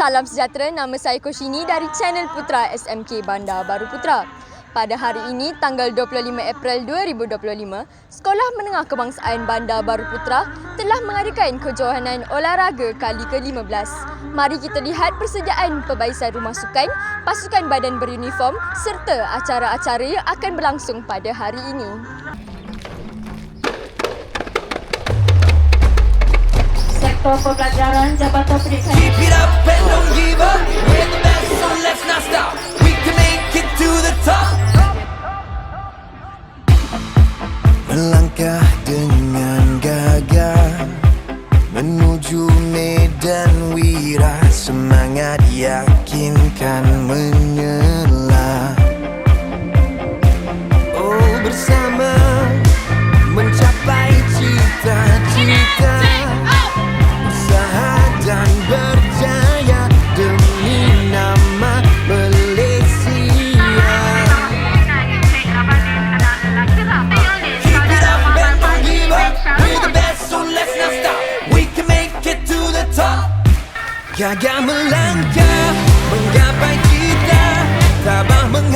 Salam sejahtera, nama saya Koshini dari channel Putra SMK Bandar Baru Putra. Pada hari ini, tanggal 25 April 2025, Sekolah Menengah Kebangsaan Bandar Baru Putra telah mengadakan kejohanan olahraga kali ke-15. Mari kita lihat persediaan perbaisan rumah sukan, pasukan badan beruniform serta acara-acara yang akan berlangsung pada hari ini. Sektor pembelajaran Jabatan Pendidikan Keep it up and don't give up. We're the best, so let's not stop. We can make it to the top. Melangkah dengan gagah menuju medan wira semangat yakinkan menyela. Oh bersama Gagah melangkah, menggapai cita, tabah menghadapi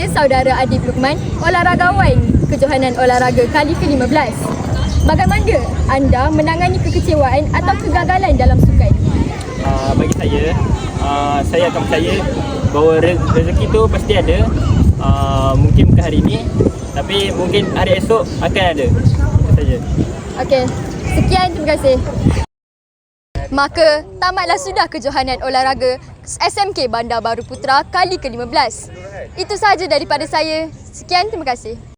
saya, saudara Adib Lukman, olahragawan kejohanan olahraga kali ke-15. Bagaimana anda menangani kekecewaan atau kegagalan dalam sukan? uh, bagi saya uh, saya akan percaya bahawa re- rezeki tu pasti ada uh, mungkin bukan hari ini tapi mungkin hari esok akan ada itu saja Okey, sekian terima kasih. Maka tamatlah sudah kejohanan olahraga SMK Bandar Baru Putra kali ke-15. Itu sahaja daripada saya. Sekian terima kasih.